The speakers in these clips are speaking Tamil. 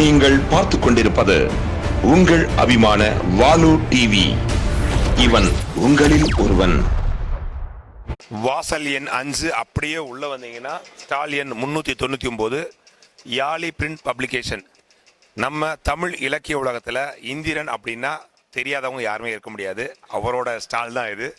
நீங்கள் பார்த்து கொண்டிருப்பது உங்கள் அபிமான வாலு டிவி இவன் உங்களில் ஒருவன். வாசல் எண் அஞ்சு அப்படியே உள்ள வந்தீங்கன்னா ஸ்டால் எண் முந்நூற்றி தொண்ணூற்றி ஒம்பது யாழி பிரிண்ட் பப்ளிகேஷன். நம்ம தமிழ் இலக்கிய உலகத்தில் இந்திரன் அப்படின்னா தெரியாதவங்க யாருமே இருக்க முடியாது. அவரோட ஸ்டால் தான் இது.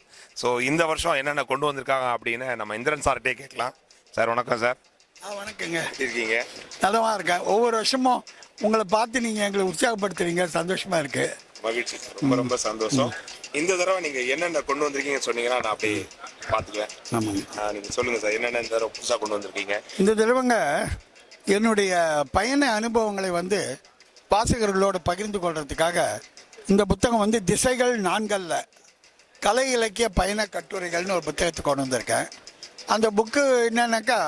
ஸோ இந்த வருஷம் என்னென்ன கொண்டு வந்திருக்காங்க அப்படின்னு நம்ம இந்திரன் சார்கிட்டே கேட்கலாம். சார் வணக்கம் சார். ஆ வணக்கங்க. இருக்கீங்க? நலமா இருக்கேன். ஒவ்வொரு வருஷமும் உங்களை பார்த்து நீங்கள் எங்களை உற்சாகப்படுத்துறீங்க. சந்தோஷமா இருக்கு. மகிழ்ச்சி. ரொம்ப ரொம்ப சந்தோஷம். இந்த தடவை நீங்கள் என்னென்ன கொண்டு வந்திருக்கீங்கன்னு சொன்னீங்கன்னா நான் அப்படி பார்த்துக்குவேன் ஆமாங்க. நீங்க சொல்லுங்க சார் என்னென்ன இந்த தடவை புதுசாக கொண்டு வந்திருக்கீங்க? இந்த தடவைங்க என்னுடைய பயண அனுபவங்களை வந்து வாசகர்களோடு பகிர்ந்து கொள்றதுக்காக இந்த புத்தகம் வந்து திசைகள் நான்கல்ல. கலை இலக்கிய பயண கட்டுரைகள்னு ஒரு புத்தகத்தை கொண்டு வந்திருக்கேன். அந்த புக்கு என்னன்னாக்கா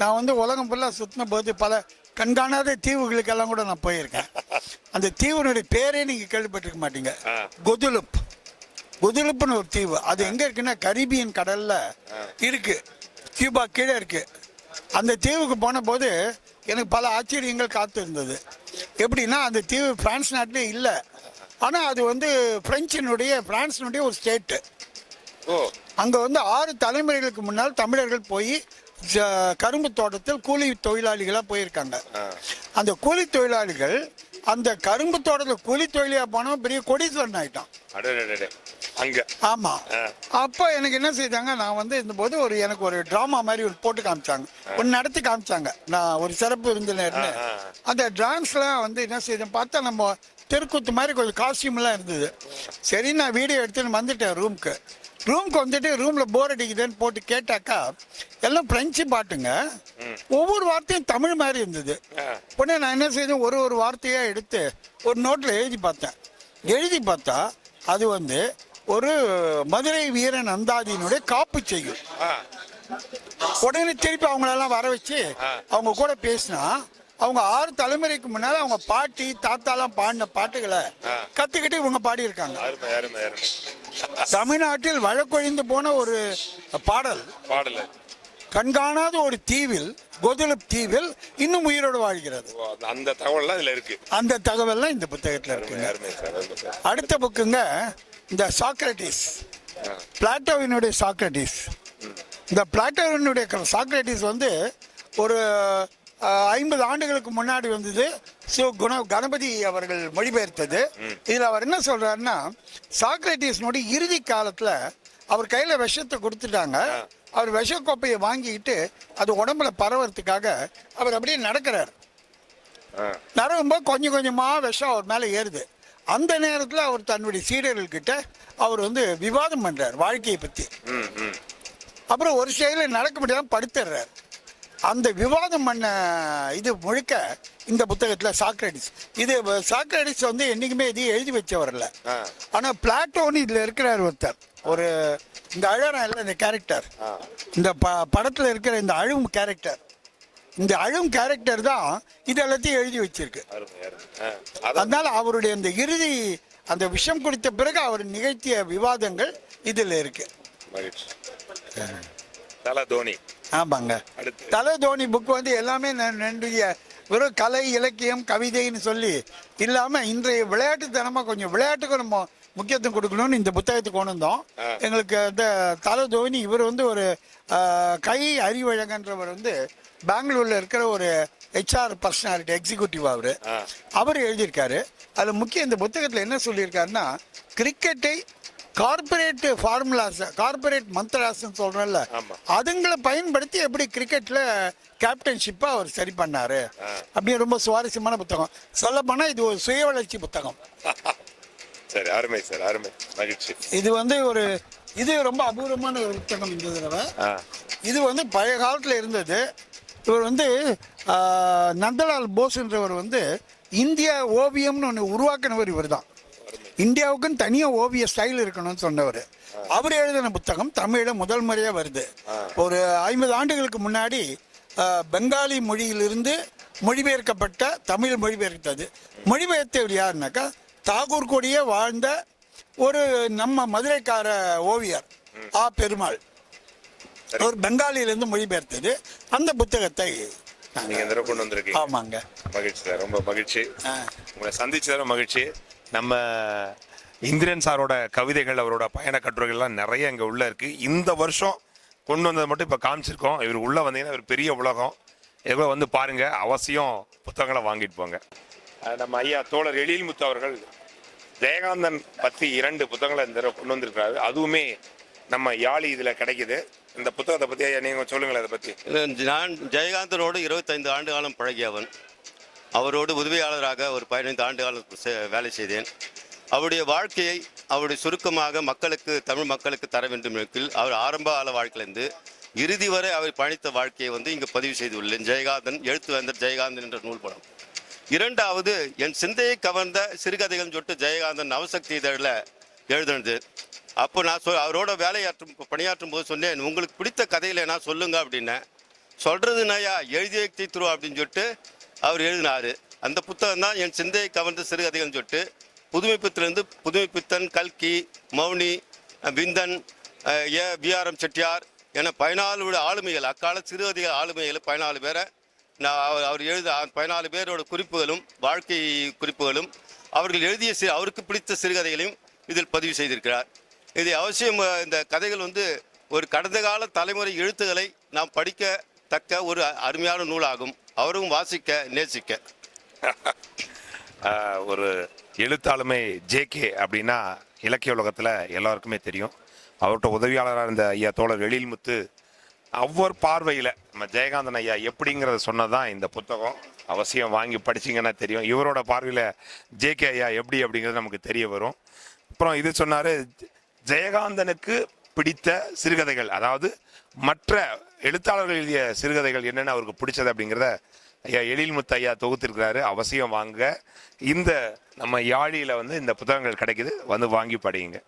நான் வந்து உலகம் ஃபுல்லாக சுற்றின போது பல கண்காணாத தீவுகளுக்கெல்லாம் கூட நான் போயிருக்கேன். அந்த தீவுனுடைய பேரே நீங்கள் கேள்விப்பட்டிருக்க மாட்டீங்க. கொதுலுப். குதிலுப்புன்னு ஒரு தீவு. அது எங்க இருக்குன்னா கரீபியன் கடல்ல இருக்கு. கியூபா கீழே இருக்கு. அந்த தீவுக்கு போன போது எனக்கு பல ஆச்சரியங்கள் காத்து இருந்தது. எப்படின்னா அந்த தீவு பிரான்ஸ் நாட்டிலே இல்லை. ஆனால் அது வந்து பிரெஞ்சினுடைய பிரான்ஸினுடைய ஒரு ஸ்டேட்டு. அங்கே வந்து ஆறு தலைமுறைகளுக்கு முன்னால் தமிழர்கள் போய் கரும்பு தோட்டத்தில் கூலி தொழிலாளிகளாக போயிருக்காங்க. அந்த கூலி தொழிலாளிகள் அந்த கரும்பு தோட்டத்தில் கூலி தொழிலாக போனவன் பெரிய கொடீஸ்வரன் அங்க. ஆமா. அப்போ எனக்கு என்ன செய்தாங்க நான் வந்து இருந்தபோது ஒரு எனக்கு ஒரு டிராமா மாதிரி ஒரு போட்டு காமிச்சாங்க. ஒன்று நடத்தி காமிச்சாங்க. நான் ஒரு சிறப்பு விருந்தினர்னு அந்த டான்ஸ்லாம் வந்து என்ன செய்தேன் பார்த்தா நம்ம தெருக்கூத்து மாதிரி கொஞ்சம் காஸ்டியூம்லாம் இருந்தது. சரி நான் வீடியோ எடுத்துன்னு வந்துட்டேன் ரூமுக்கு ரூமுக்கு வந்துட்டு ரூமில் போர் அடிக்குதுன்னு போட்டு கேட்டாக்கா எல்லாம் பிரெஞ்சு பாட்டுங்க. ஒவ்வொரு வார்த்தையும் தமிழ் மாதிரி இருந்தது. உடனே நான் என்ன செய்தேன்? ஒரு ஒரு வார்த்தையாக எடுத்து ஒரு நோட்டில் எழுதி பார்த்தேன். எழுதி பார்த்தா அது வந்து ஒரு மதுரை வீரன் அந்தாதியினுடைய காப்பு செய்யும். உடனே திருப்பி அவங்களெல்லாம் வர வச்சு அவங்க கூட பேசினா அவங்க ஆறு தலைமுறைக்கு முன்னால அவங்க பாட்டி தாத்தாலாம் பாடின பாட்டுகளை கத்துக்கிட்டு இவங்க அருமை அருமை தமிழ்நாட்டில் வழக்கொழிந்து போன ஒரு பாடல். பாடல. கண்காணாத ஒரு தீவில் கொதுலுப் தீவில் இன்னும் உயிரோடு வாழ்கிறது. அந்த- தகவல்லாம் இதுல இருக்கு. அந்த தகவல்லாம் இந்த புத்தகத்தில் இருக்குங்க சார் அடுத்த புக்குங்க இந்த சாக்ரட்டிஸ் பிளாட்டோவினுடைய சாக்ரட்டிஸ் இந்த பிளாட்டோவினுடைய சாக்ரட்டிஸ் வந்து ஒரு ஐம்பது ஆண்டுகளுக்கு முன்னாடி வந்தது ஸோ குண கணபதி அவர்கள் மொழிபெயர்த்தது. இதில் அவர் என்ன சொல்றாருன்னா சாக்ரட்டிஸ்னுடைய இறுதி காலத்தில் அவர் கையில் விஷத்தை கொடுத்துட்டாங்க. அவர் விஷக்கோப்பையை வாங்கிக்கிட்டு அது உடம்புல பரவறதுக்காக அவர் அப்படியே நடக்கிறார். நடக்கும்போது கொஞ்சம் கொஞ்சமாக விஷம் அவர் மேலே ஏறுது. அந்த நேரத்தில் அவர் தன்னுடைய சீடர்கள்கிட்ட அவர் வந்து விவாதம் பண்ணுறார் வாழ்க்கையை பற்றி அப்புறம் ஒரு செயலில் நடக்க முடியாமல் படுத்துடுறார் அந்த விவாதம் பண்ண இது முழுக்க இந்த புத்தகத்தில் சாக்ரடிஸ். இது சாக்ரடிஸ் வந்து என்றைக்குமே இதையும் எழுதி வச்சவர் இல்லை. ஆனால் பிளாட்டோன்னு இதில் இருக்கிறார் ஒருத்தர். ஒரு இந்த அழறம் இல்லை இந்த கேரக்டர் இந்த ப படத்தில் இருக்கிற இந்த அழும் கேரக்டர் இந்த அழும் கேரக்டர் தான் இது எல்லாத்தையும் எழுதி வச்சிருக்கு. அதனால அவருடைய அந்த இறுதி அந்த விஷம் குடித்த பிறகு அவர் நிகழ்த்திய விவாதங்கள் இதில் இருக்கு. தோனி. ஆமாங்க. தலை தோனி புக் வந்து எல்லாமே ந- என்னுடைய வெறும் கலை இலக்கியம் கவிதைன்னு சொல்லி இல்லாமல் இன்றைய விளையாட்டுத்தனமாக கொஞ்சம் விளையாட்டுக்கு நம்ம முக்கியத்துவம் கொடுக்கணும்னு இந்த புத்தகத்தை கொண்டு வந்தோம். எங்களுக்கு இந்த தலை தோனி இவர் வந்து ஒரு கை அறிவழகன்றவர் வந்து பெங்களூர்ல இருக்கிற ஒரு ஹெச்ஆர் பர்சனாலிட்டி எக்ஸிக்யூட்டிவ் அவர். அவர் எழுதியிருக்காரு. அதில் முக்கிய இந்த புத்தகத்தில் என்ன சொல்லியிருக்காருன்னா கிரிக்கெட்டை கார்பரேட் ஃபார்முலாஸ் கார்பரேட் மந்த்ராஸ்ன்னு சொல்கிறோம்ல. அதுங்களை பயன்படுத்தி எப்படி கிரிக்கெட்ல கேப்டன்ஷிப்பை அவர் சரி பண்ணாரு? அப்படின்னு ரொம்ப சுவாரஸ்யமான புத்தகம். சொல்ல போனா இது ஒரு சுய வளர்ச்சி புத்தகம். சரி அருமை சார் அருமை. மகிழ்ச்சி. இது வந்து ஒரு இது ரொம்ப அபூர்வமான ஒரு புத்தகம் இந்த தடவை. இது வந்து பழைய காலத்தில் இருந்தது. இவர் வந்து நந்தலால் போஸ்ன்றவர் வந்து இந்திய ஓவியம்னு ஒன்று உருவாக்கினவர் இவர் தான் இந்தியாவுக்குன்னு தனியாக ஓவிய ஸ்டைல் இருக்கணும்னு சொன்னவர். அவர் எழுதின புத்தகம் தமிழில் முதல் முறையாக வருது. ஒரு ஐம்பது ஆண்டுகளுக்கு முன்னாடி பெங்காலி மொழியிலிருந்து மொழிபெயர்க்கப்பட்ட தமிழ் மொழிபெயர்த்தது. மொழிபெயர்த்தவர் யாருனாக்கா தாகூர் கூடயே வாழ்ந்த ஒரு நம்ம மதுரைக்கார ஓவியர் ஆ பெருமாள். ஒரு பெங்காலியிலிருந்து மொழிபெயர்த்தது. அந்த புத்தகத்தை நீங்க இந்த கொண்டு வந்திருக்கீங்க. ஆமாங்க. மகிழ்ச்சி சார். ரொம்ப மகிழ்ச்சி. உங்களை சந்திச்சதுல மகிழ்ச்சி. நம்ம இந்திரன் சாரோட கவிதைகள் அவரோட பயண கட்டுரைகள்லாம் நிறைய இங்க உள்ள இருக்கு. இந்த வருஷம் கொண்டு வந்ததை மட்டும் இப்ப காமிச்சிருக்கோம். இவர் உள்ள வந்தீங்கன்னா ஒரு பெரிய உலகம். எவ்வளோ வந்து பாருங்க அவசியம் புத்தகங்களை வாங்கிட்டு போங்க. நம்ம ஐயா தோழர் எழில்முத்து அவர்கள் ஜெயகாந்தன் பத்தி இரண்டு புத்தகங்களை இந்த தடவை கொண்டு வந்திருக்காரு அதுவுமே நம்ம யாழி இதுல கிடைக்குது. இந்த புத்தகத்தை பத்தி ஐயா நீங்க சொல்லுங்களேன் அதை பத்தி. நான் ஜெயகாந்தனோடு இருபத்தைந்து ஆண்டு காலம் பழகியவன். அவரோடு உதவியாளராக ஒரு பதினைந்து ஆண்டு காலம் செ- வேலை செய்தேன். அவருடைய வாழ்க்கையை அவருடைய சுருக்கமாக மக்களுக்கு தமிழ் மக்களுக்கு தர வேண்டும் என்பதில் அவர் ஆரம்ப கால வாழ்க்கையிலிருந்து இறுதி வரை அவர் பயணித்த வாழ்க்கையை வந்து இங்கு பதிவு செய்துள்ளேன். ஜெயகாந்தன் எழுத்துவேந்தர் ஜெயகாந்தன் என்ற நூல் படம். இரண்டாவது என் சிந்தையை கவர்ந்த சிறுகதைகள் சொல்லிட்டு ஜெயகாந்தன் நவசக்தி இதழில் எழுதுனது. அப்போ நான் சொல் அவரோட வேலையாற்றும் பணியாற்றும் போது சொன்னேன் உங்களுக்கு பிடித்த கதையில் நான் சொல்லுங்க அப்படின்னேன். சொல்கிறது நயா எழுதி வைத்து அப்படின்னு சொல்லிட்டு அவர் எழுதினார். அந்த புத்தகம் தான் என் சிந்தையை கவர்ந்த சிறுகதைகள்னு சொல்லிட்டு புதுமைப்பித்திலிருந்து புதுமைப்பித்தன் கல்கி Mouni Vindhan A P R M Chettiar என பதினாலு ஆளுமைகள் அக்கால சிறுகதைகள் ஆளுமைகள் பதினாலு பேரை நான் அவர் அவர் எழுத பதினாலு பேரோட குறிப்புகளும் வாழ்க்கை குறிப்புகளும் அவர்கள் எழுதிய சி அவருக்கு பிடித்த சிறுகதைகளையும் இதில் பதிவு செய்திருக்கிறார். இது அவசியம் இந்த கதைகள் வந்து ஒரு கடந்த கால தலைமுறை எழுத்துக்களை நாம் படிக்கத்தக்க ஒரு அருமையான நூலாகும். அவரும் வாசிக்க நேசிக்க. ஒரு எழுத்தாளுமை ஜேகே அப்படின்னா இலக்கிய உலகத்தில் எல்லாருக்குமே தெரியும். அவர்கிட்ட உதவியாளராக இருந்த ஐயா தோழர் எழில்முத்து ஒவ்வொரு பார்வையில் நம்ம ஜெயகாந்தன் ஐயா எப்படிங்கிறத சொன்னதான் இந்த புத்தகம். அவசியம் வாங்கி படிச்சீங்கன்னா தெரியும். இவரோட பார்வையில் ஜேகே ஐயா எப்படி அப்படிங்கிறது நமக்கு தெரிய வரும். அப்புறம் இது சொன்னார் ஜெயகாந்தனுக்கு பிடித்த சிறுகதைகள் அதாவது மற்ற எழுத்தாளர்கள் எழுதிய சிறுகதைகள் என்னென்ன அவருக்கு பிடிச்சது அப்படிங்கிறத ஐயா எழில்முத்து ஐயா தொகுத்திருக்கிறாரு. அவசியம் வாங்க. இந்த நம்ம யாழியில் வந்து இந்த புத்தகங்கள் கிடைக்குது. வந்து வாங்கி படியுங்க.